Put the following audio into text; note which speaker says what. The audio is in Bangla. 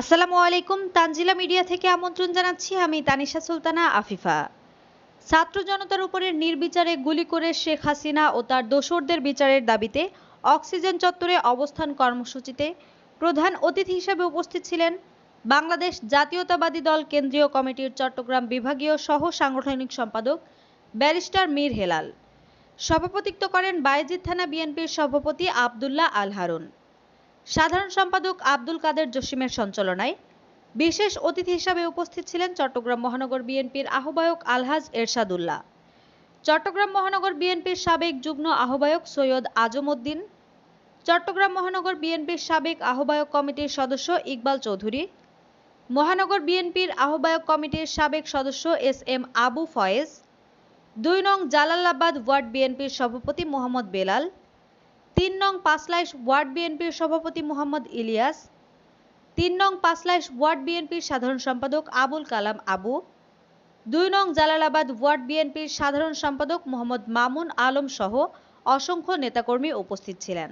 Speaker 1: আসসালামু আলাইকুম, তানজিলা মিডিয়া থেকে আমন্ত্রণ জানাচ্ছি আমি তানিশা সুলতানা আফিফা। ছাত্র জনতার উপরে নির্বিচারে গুলি করে শেখ হাসিনা ও তার দোসরদের বিচারের দাবিতে অক্সিজেন চত্বরে অবস্থান কর্মসূচিতে প্রধান অতিথি হিসেবে উপস্থিত ছিলেন বাংলাদেশ জাতীয়তাবাদী দল কেন্দ্রীয় কমিটির চট্টগ্রাম বিভাগীয় সহ সাংগঠনিক সম্পাদক ব্যারিস্টার মীর হেলাল। সভাপতিত্ব করেন বায়েজিদ থানা বিএনপির সভাপতি আবদুল্লাহ আল হারুন। সাধারণ সম্পাদক আব্দুল কাদের জসিমের সঞ্চালনায়। বিশেষ অতিথি হিসাবে উপস্থিত ছিলেন চট্টগ্রাম মহানগর বিএনপির আহ্বায়ক আলহাজ এরশাদুল্লাহ। চট্টগ্রাম মহানগর বিএনপির সাবেক যুগ্ম আহ্বায়ক সৈয়দ আজম উদ্দিন চট্টগ্রাম মহানগর বিএনপির সাবেক আহ্বায়ক কমিটির সদস্য ইকবাল চৌধুরী, মহানগর বিএনপির আহ্বায়ক কমিটির সাবেক সদস্য এস এম আবু ফয়েজ, দুই নং জালালাবাদ ওয়ার্ড বিএনপির সভাপতি মোহাম্মদ বেলাল তিন নং পাঁচলাইশ ওয়ার্ড বিএনপির সভাপতি মোহাম্মদ ইলিয়াস, তিন নং পাঁচলাইশ ওয়ার্ড বিএনপির সাধারণ সম্পাদক আবুল কালাম আবু, দুই নং জালালাবাদ ওয়ার্ড বিএনপির সাধারণ সম্পাদক মোহাম্মদ মামুন আলম সহ অসংখ্য নেতাকর্মী উপস্থিত ছিলেন।